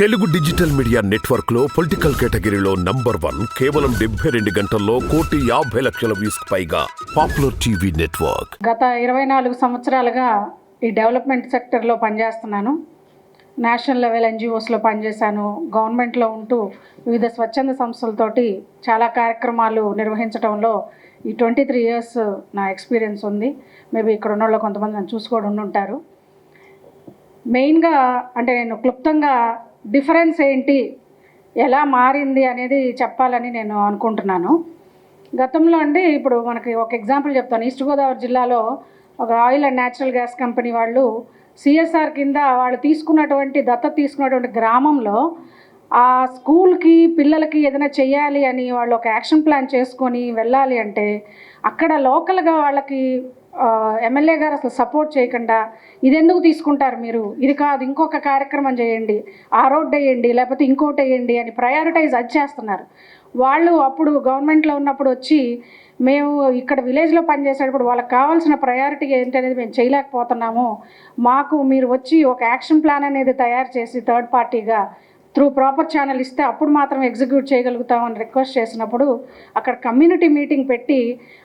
Telugu digital media నెట్వర్క్లో political కేటగిరీలో number one కేవలం డెబ్బై రెండు గంటల్లో కోటి యాభై లక్షల వ్యూస్ పైగా పాపులర్ టీవీ నెట్వర్క్. గత ఇరవై నాలుగు సంవత్సరాలుగా ఈ డెవలప్మెంట్ సెక్టర్లో పనిచేస్తున్నాను. నేషనల్ లెవెల్ ఎన్జిఓస్లో పనిచేశాను. గవర్నమెంట్లో ఉంటూ వివిధ స్వచ్ఛంద సంస్థలతోటి చాలా కార్యక్రమాలు నిర్వహించడంలో ఈ ట్వంటీ త్రీ ఇయర్స్ నా ఎక్స్పీరియన్స్ ఉంది. మేబీ ఇక్కడ ఉన్న వాళ్ళు కొంతమంది నన్ను చూసుకోవడం ఉంటారు మెయిన్గా అంటే నేను క్లుప్తంగా డిఫరెన్స్ ఏంటి? ఎలా మారింది అనేది చెప్పాలని నేను అనుకుంటున్నాను. గతంలో అండి ఇప్పుడు మనకి ఒక ఎగ్జాంపుల్ చెప్తాను. ఈస్ట్ గోదావరి జిల్లాలో ఒక oil and natural gas company వాళ్ళు సిఎస్ఆర్ కింద వాళ్ళు తీసుకున్నటువంటి దత్తత తీసుకున్నటువంటి గ్రామంలో ఆ స్కూల్కి పిల్లలకి ఏదైనా చేయాలి అని వాళ్ళు ఒక యాక్షన్ ప్లాన్ చేసుకొని వెళ్ళాలి అంటే అక్కడ లోకల్గా వాళ్ళకి ఎమ్మెల్యే గారు అసలు సపోర్ట్ చేయకుండా ఇది ఎందుకు తీసుకుంటారు మీరు? ఇది కాదు ఇంకొక కార్యక్రమం చేయండి ఆ రోడ్డు వేయండి లేకపోతే ఇంకోటి వేయండి అని ప్రయారిటైజ్ అది చేస్తున్నారు. వాళ్ళు అప్పుడు గవర్నమెంట్లో ఉన్నప్పుడు వచ్చి మేము ఇక్కడ విలేజ్లో పనిచేసేటప్పుడు వాళ్ళకి కావాల్సిన ప్రయారిటీ ఏంటనేది మేము చేయలేకపోతున్నాము. మాకు మీరు వచ్చి ఒక యాక్షన్ ప్లాన్ అనేది తయారు చేసి థర్డ్ పార్టీగా త్రూ ప్రాపర్ ఛానల్ ఇస్తే అప్పుడు మాత్రం ఎగ్జిక్యూట్ చేయగలుగుతామని రిక్వెస్ట్ చేసినప్పుడు అక్కడ కమ్యూనిటీ మీటింగ్ పెట్టి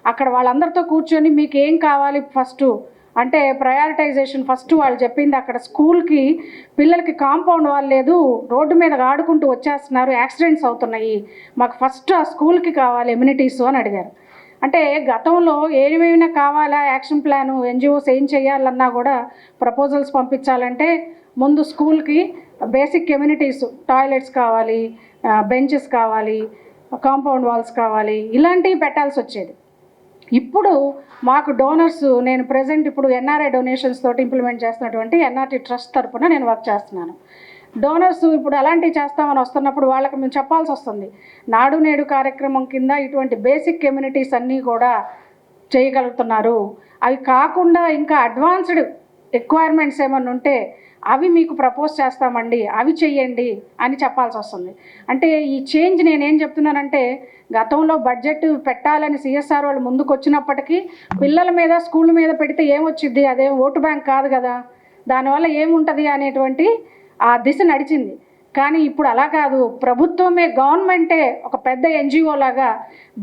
అక్కడ వాళ్ళందరితో కూర్చొని మీకు ఏం కావాలి ఫస్ట్ అంటే ప్రయారిటైజేషన్ ఫస్ట్ వాళ్ళు చెప్పింది అక్కడ స్కూల్కి పిల్లలకి కాంపౌండ్ వాళ్ళు లేదు రోడ్డు మీద ఆడుకుంటూ వచ్చేస్తున్నారు యాక్సిడెంట్స్ అవుతున్నాయి మాకు ఫస్ట్ ఆ స్కూల్కి కావాలి ఎమ్యూనిటీస్ అని అడిగారు. అంటే గతంలో ఏమేమైనా కావాలా యాక్షన్ ప్లాను ఎన్జిఓస్ ఏం చేయాలన్నా కూడా ప్రపోజల్స్ పంపించాలంటే ముందు స్కూల్కి బేసిక్ కమ్యూనిటీస్ టాయిలెట్స్ కావాలి బెంచెస్ కావాలి కాంపౌండ్ వాల్స్ కావాలి ఇలాంటివి పెట్టాల్సి వచ్చేది. ఇప్పుడు మాకు డోనర్స్ నేను ప్రజెంట్ ఇప్పుడు ఎన్ఆర్ఐ డొనేషన్స్ తోటి ఇంప్లిమెంట్ చేస్తున్నటువంటి ఎన్ఆర్టీ ట్రస్ట్ తరపున నేను వర్క్ చేస్తున్నాను. డోనర్స్ ఇప్పుడు అలాంటివి చేస్తామని వస్తున్నప్పుడు వాళ్ళకి మేము చెప్పాల్సి వస్తుంది. నాడు నేడు కార్యక్రమం కింద ఇటువంటి బేసిక్ కమ్యూనిటీస్ అన్నీ కూడా చేయగలుగుతున్నారు. అవి కాకుండా ఇంకా అడ్వాన్స్డ్ రిక్వైర్మెంట్స్ ఏమన్నా ఉంటే అవి మీకు ప్రపోజ్ చేస్తామండి అవి చెయ్యండి అని చెప్పాల్సి వస్తుంది. అంటే ఈ చేంజ్ నేనేం చెప్తున్నానంటే గతంలో బడ్జెట్ పెట్టాలని సిఎస్ఆర్ వాళ్ళు ముందుకు వచ్చినప్పటికీ పిల్లల మీద స్కూల్ మీద పెడితే ఏమొచ్చిద్ది? అదే ఓటు బ్యాంక్ కాదు కదా. దానివల్ల ఏముంటుంది అనేటువంటి ఆ దిశ నడిచింది. కానీ ఇప్పుడు అలా కాదు. ప్రభుత్వమే గవర్నమెంటే ఒక పెద్ద ఎన్జిఓ లాగా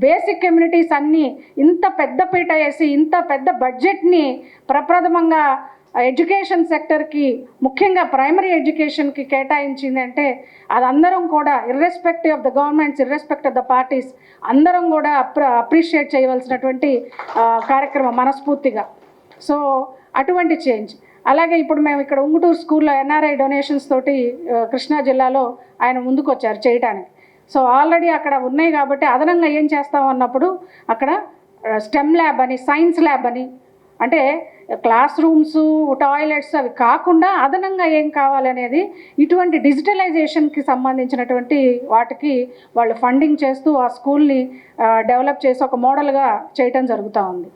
బేసిక్ కమ్యూనిటీస్ అన్నీ ఇంత పెద్ద పీట వేసి ఇంత పెద్ద బడ్జెట్ని ప్రప్రథమంగా ఎడ్యుకేషన్ సెక్టర్కి ముఖ్యంగా ప్రైమరీ ఎడ్యుకేషన్కి కేటాయించింది అంటే అది అందరం కూడా irrespective of the governments irrespect of the parties అందరం కూడా అప్ర అప్రిషియేట్ చేయవలసినటువంటి కార్యక్రమం మనస్ఫూర్తిగా. సో అటువంటి చేంజ్ అలాగే ఇప్పుడు మేము ఇక్కడ ఉంగుటూరు స్కూల్లో ఎన్ఆర్ఐ డొనేషన్స్ తోటి కృష్ణా జిల్లాలో ఆయన ముందుకు వచ్చారు చేయటానికి. సో ఆల్రెడీ అక్కడ ఉన్నాయి కాబట్టి అదనంగా ఏం చేస్తాం అన్నప్పుడు అక్కడ స్టెమ్ ల్యాబ్ అని సైన్స్ ల్యాబ్ అని అంటే క్లాస్ రూమ్స్ టాయిలెట్స్ అవి కాకుండా అదనంగా ఏం కావాలనేది ఇటువంటి డిజిటలైజేషన్కి సంబంధించినటువంటి వాటికి వాళ్ళు ఫండింగ్ చేస్తూ ఆ స్కూల్ని డెవలప్ చేసి ఒక మోడల్గా చేయటం జరుగుతూ ఉంది.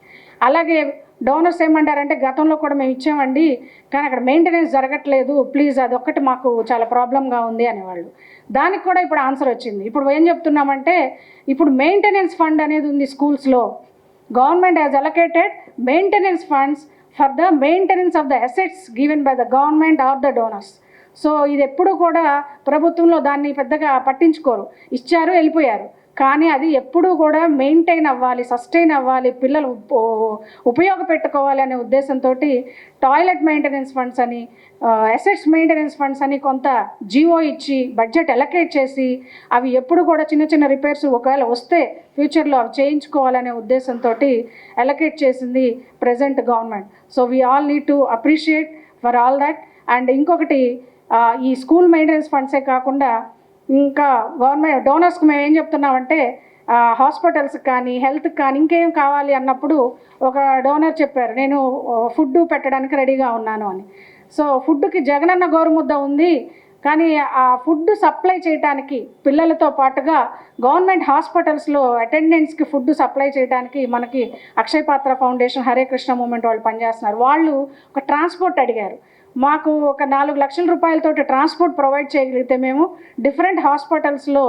అలాగే డోనర్స్ ఏమంటారంటే గతంలో కూడా మేము ఇచ్చామండి కానీ అక్కడ మెయింటెనెన్స్ జరగట్లేదు ప్లీజ్ అది ఒక్కటి మాకు చాలా ప్రాబ్లంగా ఉంది అనేవాళ్ళు. దానికి కూడా ఇప్పుడు ఆన్సర్ వచ్చింది. ఇప్పుడు ఏం చెప్తున్నామంటే ఇప్పుడు మెయింటెనెన్స్ ఫండ్ అనేది ఉంది స్కూల్స్లో. Government has allocated maintenance funds for the maintenance of the assets given by the government or the donors. So ఇది ఎప్పుడు కూడా ప్రభుత్వంలో దాన్ని పెద్దగా పట్టించుకోరు. ఇచ్చారు వెళ్ళిపోయారు. కానీ అది ఎప్పుడూ కూడా మెయింటైన్ అవ్వాలి సస్టైన్ అవ్వాలి పిల్లలు ఉపయోగపెట్టుకోవాలి అనే ఉద్దేశంతో టాయిలెట్ మెయింటెనెన్స్ ఫండ్స్ అని అసెట్స్ మెయింటెనెన్స్ ఫండ్స్ అని కొంత జీవో ఇచ్చి బడ్జెట్ ఎలకేట్ చేసి అవి ఎప్పుడు కూడా చిన్న చిన్న రిపేర్స్ ఒకవేళ వస్తే ఫ్యూచర్లో అవి చేయించుకోవాలనే ఉద్దేశంతో ఎలకేట్ చేసింది present government. So we all need to appreciate for all that and ఇంకొకటి ఈ స్కూల్ మెయింటెనెన్స్ ఫండ్సే కాకుండా ఇంకా గవర్నమెంట్ డోనర్స్కి మేము ఏం చెప్తున్నామంటే హాస్పిటల్స్కి కానీ హెల్త్కి కానీ ఇంకేం కావాలి అన్నప్పుడు ఒక డోనర్ చెప్పారు. నేను ఫుడ్ పెట్టడానికి రెడీగా ఉన్నాను అని. సో ఫుడ్కి జగనన్న గోరుముద్ద ఉంది కానీ ఆ ఫుడ్ సప్లై చేయడానికి పిల్లలతో పాటుగా గవర్నమెంట్ హాస్పిటల్స్లో అటెండెంట్స్కి ఫుడ్ సప్లై చేయడానికి మనకి అక్షయపాత్ర ఫౌండేషన్ హరే కృష్ణ మూమెంట్ వాళ్ళు పనిచేస్తున్నారు. వాళ్ళు ఒక ట్రాన్స్పోర్ట్ అడిగారు. మాకు ఒక నాలుగు లక్షల రూపాయలతోటి ట్రాన్స్పోర్ట్ ప్రొవైడ్ చేయగలిగితే మేము డిఫరెంట్ హాస్పిటల్స్లో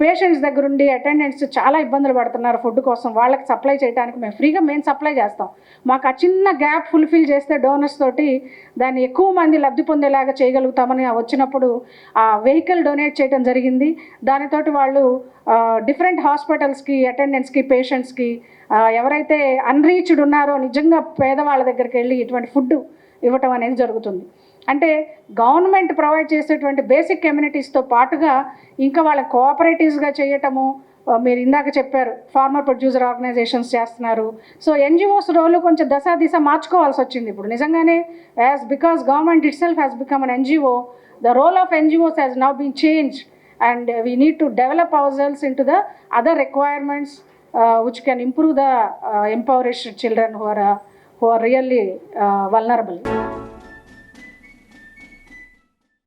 పేషెంట్స్ దగ్గరుండి అటెండెంట్స్ చాలా ఇబ్బందులు పడుతున్నారు ఫుడ్ కోసం. వాళ్ళకి సప్లై చేయడానికి మేము ఫ్రీగా మేము సప్లై చేస్తాం. మాకు ఆ చిన్న గ్యాప్ ఫుల్ఫిల్ చేస్తే డోనర్స్ తోటి దాన్ని ఎక్కువ మంది లబ్ధి పొందేలాగా చేయగలుగుతామని వచ్చినప్పుడు ఆ వెహికల్ డొనేట్ చేయడం జరిగింది. దానితోటి వాళ్ళు డిఫరెంట్ హాస్పిటల్స్కి అటెండెంట్స్కి పేషెంట్స్కి ఎవరైతే అన్రీచ్డ్ ఉన్నారో నిజంగా పేదవాళ్ళ దగ్గరికి వెళ్ళి ఇటువంటి ఫుడ్ ఇవ్వటం అనేది జరుగుతుంది. అంటే గవర్నమెంట్ ప్రొవైడ్ చేసేటువంటి బేసిక్ కమ్యూనిటీస్తో పాటుగా ఇంకా వాళ్ళ కోఆపరేటివ్స్గా చేయటము మీరు ఇందాక చెప్పారు ఫార్మర్ ప్రొడ్యూసర్ ఆర్గనైజేషన్స్ చేస్తున్నారు. సో ఎన్జిఓస్ రోల్ కొంచెం దశ దిశ మార్చుకోవాల్సి వచ్చింది ఇప్పుడు. నిజంగానే as because government itself has become an NGO the role of NGOs has now been change and we need to develop ourselves into the other requirements which can improve the impoverished children who are who are really vulnerable